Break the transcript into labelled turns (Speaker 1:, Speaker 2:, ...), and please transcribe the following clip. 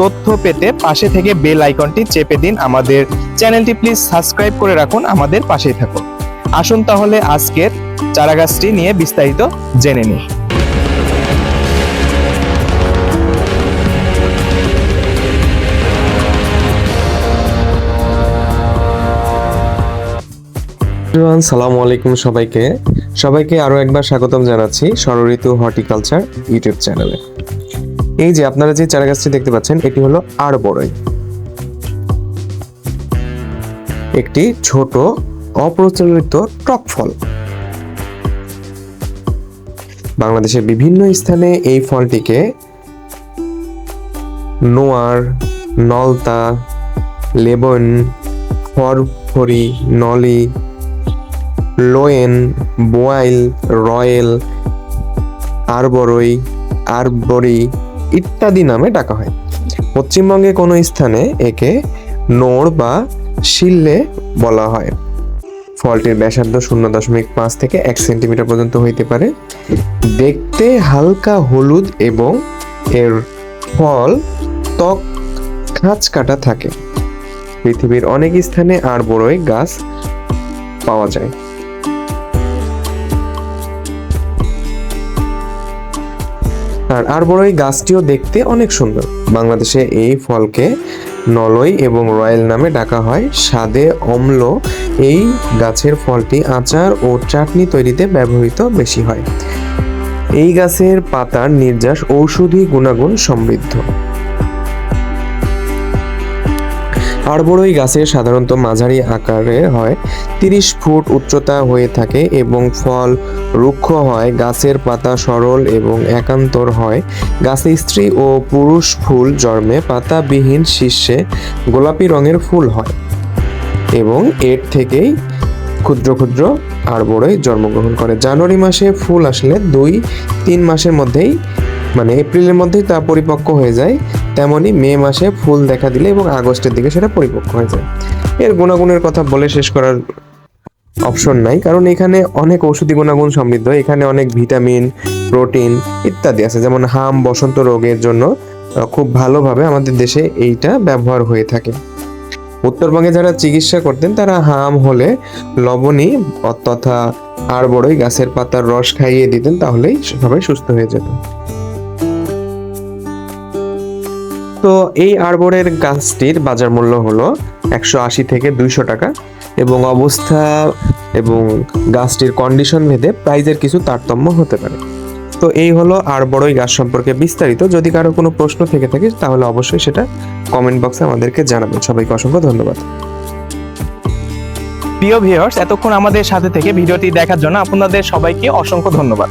Speaker 1: তথ্য পেতে পাশে থেকে বেল আইকনটি চেপে দিন আমাদের চ্যানেলটি। প্লিজ সাবস্ক্রাইব করে রাখুন আমাদের পাশেই থাকুন। আসুন তাহলে আজকের চারাগাছটি নিয়ে বিস্তারিত জেনে নিই।
Speaker 2: সালামু আলাইকুম সবাইকে। সবাইকে আরও একবার স্বাগতম জানাচ্ছি ষড়ঋতু হর্টিকালচার ইউটিউব চ্যানেলে। এই যে আপনারা যে চারা গাছটি দেখতে পাচ্ছেন, এটি হলো আরবরই। একটি ছোট, অপ্রচলিত টক ফল। বাংলাদেশের বিভিন্ন স্থানে এই ফলটিকে নোয়ার, নলতা, লেবন, ফরফরি, নলি, লোয়েন, বোয়াইল, রয়েল, আরবরই আরবরি ইত্যাদি নামে ডাকা হয়। পশ্চিমবঙ্গে কোনো স্থানে একে নোড় বা শিল্লে বলা হয়। ফলটির ব্যাসার্ধ শূন্য দশমিক পাঁচ থেকে এক সেন্টিমিটার পর্যন্ত হইতে পারে। দেখতে হালকা হলুদ এবং এর ফল ত্বক খাঁচ কাটা থাকে। পৃথিবীর অনেক স্থানে আরবরই গাছ পাওয়া যায়। আর আর বড় আরবরই গাছটিও দেখতে অনেক সুন্দর। বাংলাদেশে এই ফলকে নলই এবং রয়্যাল নামে ডাকা হয়। স্বাদে অম্ল। এই গাছের ফলটি আচার ও চাটনি তৈরিতে ব্যবহৃত বেশি হয়। এই গাছের পাতার নির্যাস ঔষধি গুণাগুণ সমৃদ্ধ। আরবরই গাছের সাধারণত মাঝারি আকারে হয়। তিরিশ ফুট উচ্চতা হয়ে থাকে এবং ফল রুক্ষ হয়, গাছের পাতা সরল এবং একান্তর হয়। গাছে স্ত্রী ও পুরুষ ফুল জন্মে পাতাবিহীন শীর্ষে গোলাপি রঙের ফুল হয় এবং এর থেকেই ক্ষুদ্র ক্ষুদ্র আরবরই জন্মগ্রহণ করে। জানুয়ারি মাসে ফুল আসলে দুই তিন মাসের মধ্যেই মানে এপ্রিলের মধ্যেই তা পরিপক্ক হয়ে যায়। তেমনি মে মাসে ফুল দেখা দিলে এবং আগস্টের দিকে সেটা পরিপক্ক হয়ে যায়। এর গুণাগুণের কথা বলে শেষ করার অপশন নাই, কারণ এখানে অনেক ঔষধি গুণাগুণ সমৃদ্ধ। এখানে অনেক ভিটামিন, প্রোটিন ইত্যাদি আছে, যেমন হাম, বসন্ত রোগের জন্য খুব ভালোভাবে আমাদের দেশে এইটা ব্যবহার হয়ে থাকে। উত্তরবঙ্গে যারা চিকিৎসা করতেন, তারা হাম হলে লবণী তথা আর বড়ই গাছের পাতার রস খাইয়ে দিতেন, তাহলেই সবাই সুস্থ হয়ে যেত। তো এই আরবরের গাছটির বাজার মূল্য হলো একশো আশি থেকে দুইশো টাকা এবং অবস্থা এবং গাছটির কন্ডিশন ভেদে প্রাইজের কিছু তারতম্য হতে পারে। তো এই হলো আর বড়ই গাছ সম্পর্কে বিস্তারিত। যদি কারও কোনো প্রশ্ন থেকে থাকে, তাহলে অবশ্যই সেটা কমেন্ট বক্সে আমাদেরকে জানাবেন। সবাইকে অসংখ্য ধন্যবাদ।
Speaker 1: প্রিয় ভিউয়ার্স এতক্ষণ আমাদের সাথে থেকে ভিডিওটি দেখার জন্য আপনাদের সবাইকে অসংখ্য ধন্যবাদ।